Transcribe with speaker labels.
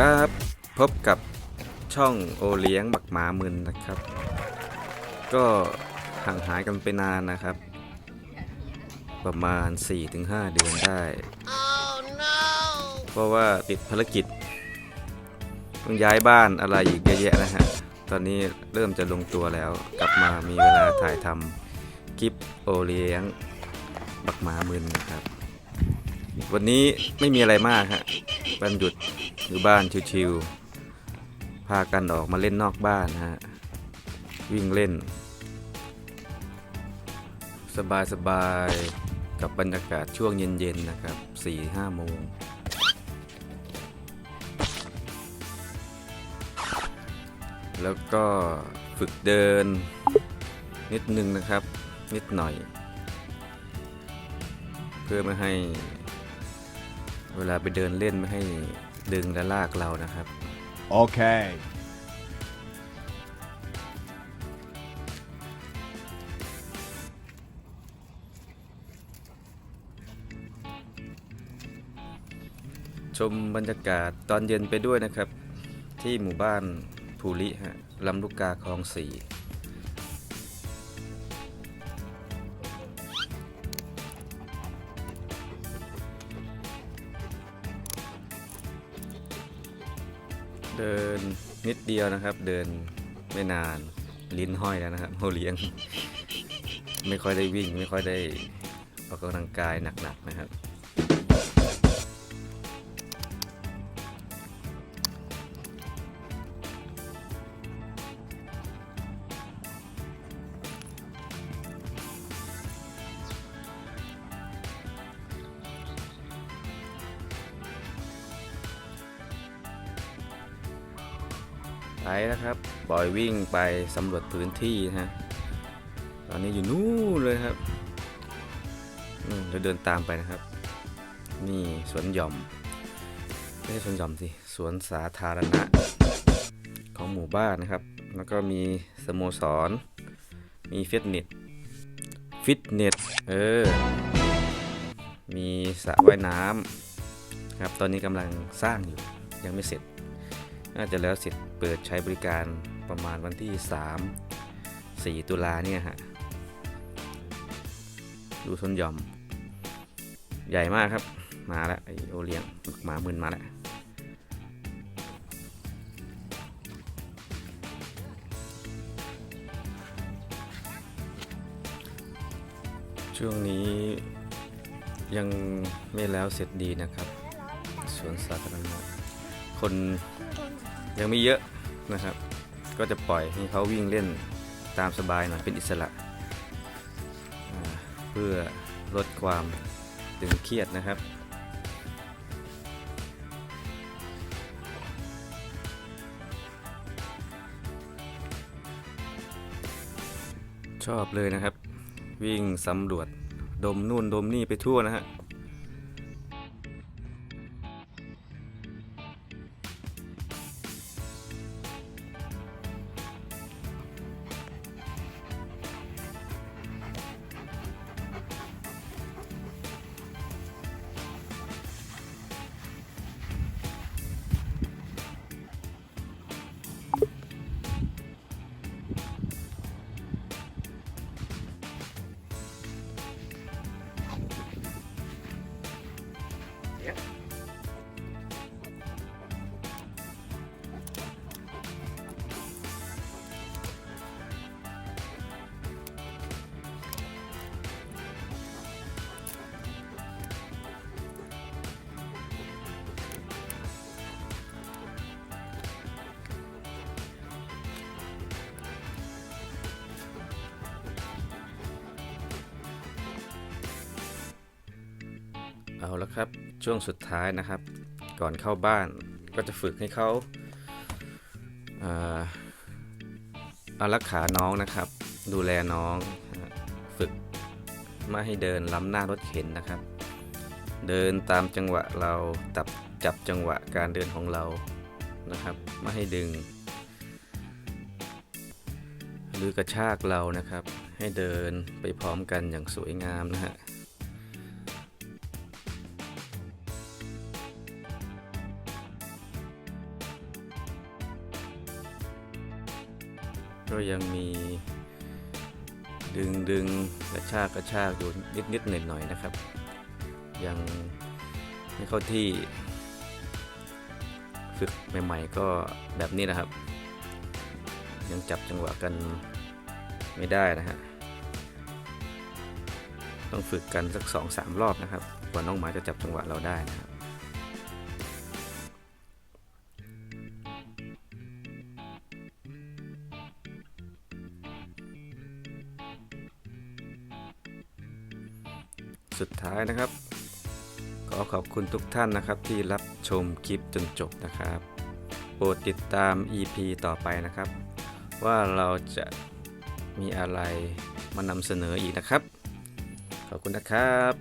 Speaker 1: ครับ พบกับช่องโอเลี้ยงบักหมามึนนะครับ ก็ห่างหายกันไปนานนะครับ ประมาณ 4-5 เดือนได้เพราะว่าติดภารกิจต้องย้ายบ้านอะไรอีกเยอะแยะนะฮะ ตอนนี้เริ่มจะลงตัวแล้ว กลับมามีเวลาถ่ายทำคลิปโอเลี้ยง บักหมามึนนะครับ วันนี้ไม่มีอะไรมากฮะวันหยุดอยู่บ้านชิวๆพากันออกมาเล่นนอกบ้านฮะ วิ่งเล่น สบายๆกับบรรยากาศช่วงเย็นๆนะครับ4-5โมง แล้วก็ฝึกเดินนิดนึงนะครับ นิดหน่อย เพื่อไม่ให้ เวลาไปเดินเล่นไม่ให้ดึงและลากเรานะครับ
Speaker 2: Okay.
Speaker 1: ชมบรรยากาศตอนเย็นไปด้วยนะครับ ที่หมู่บ้านภูริฮะลำลูกกาคลองสี่ เดินนิดเดียวนะครับ เดินไม่นานลิ้นห้อยแล้วนะครับโฮเลี้ยง ไม่ค่อยได้วิ่ง ไม่ค่อยได้ออกกำลังกายหนักๆนะครับ ไปนะครับ บอยวิ่งไปสำรวจพื้นที่นะฮะ ตอนนี้อยู่นู่นเลยครับนู่เดี๋ยวเดินตามไปนะครับ นี่สวนหย่อม ไม่ใช่สวนหย่อมสิ สวนสาธารณะ ของหมู่บ้านนะครับ แล้วก็มีสโมสร มีฟิตเนส ฟิตเนส เออ มีสระว่ายน้ำครับ ตอนนี้กำลังสร้างอยู่ ยังไม่เสร็จ น่าจะแล้วเสร็จเปิดใช้บริการประมาณวันที่ 3 4 ตุลาเนี่ยฮะ ดูส้นยอม ใหญ่มากครับ มาแล้วไอโอเลี้ยงหมามึนมาแล้วช่วงนี้ยังไม่แล้วเสร็จดีนะครับ สวนสาธารณะคน ยังไม่เยอะนะครับ ก็จะปล่อยให้เขาวิ่งเล่นตามสบายหน่อยเป็นอิสระ เพื่อลดความตึงเครียดนะครับชอบเลยนะครับ วิ่งสำรวจดมนู่นดมนี่ไปทั่วนะฮะ เอาละครับช่วงสุดท้ายนะครับ ก่อนเข้าบ้านก็จะฝึกให้เขาอาอารักขาน้องนะครับ ดูแลน้องฝึกไม่ให้เดินล้ำหน้ารถเข็นนะครับ เดินตามจังหวะเราตับจับจังหวะการเดินของเรานะครับไม่ให้ดึง หรือกระชากเรานะครับ ให้เดินไปพร้อมกันอย่างสวยงามนะฮะ ก็ยังมีดึงดึงกระชากกระชากอยู่นิดนิดหน่อยหน่อยนะครับ ยังไม่เข้าที่ฝึกใหม่ ๆ ก็แบบนี้นะครับ ยังจับจังหวะกันไม่ได้นะฮะต้องฝึกกันสักสองสามรอบนะครับกว่าน้องหมาจะจับจังหวะเราได้นะครับ สุดท้ายนะครับ ขอขอบคุณทุกท่านนะครับที่รับชมคลิปจนจบนะครับ โปรดติดตาม EP ต่อไปนะครับ ว่าเราจะมีอะไรมานำเสนออีกนะครับ ขอบคุณนะครับ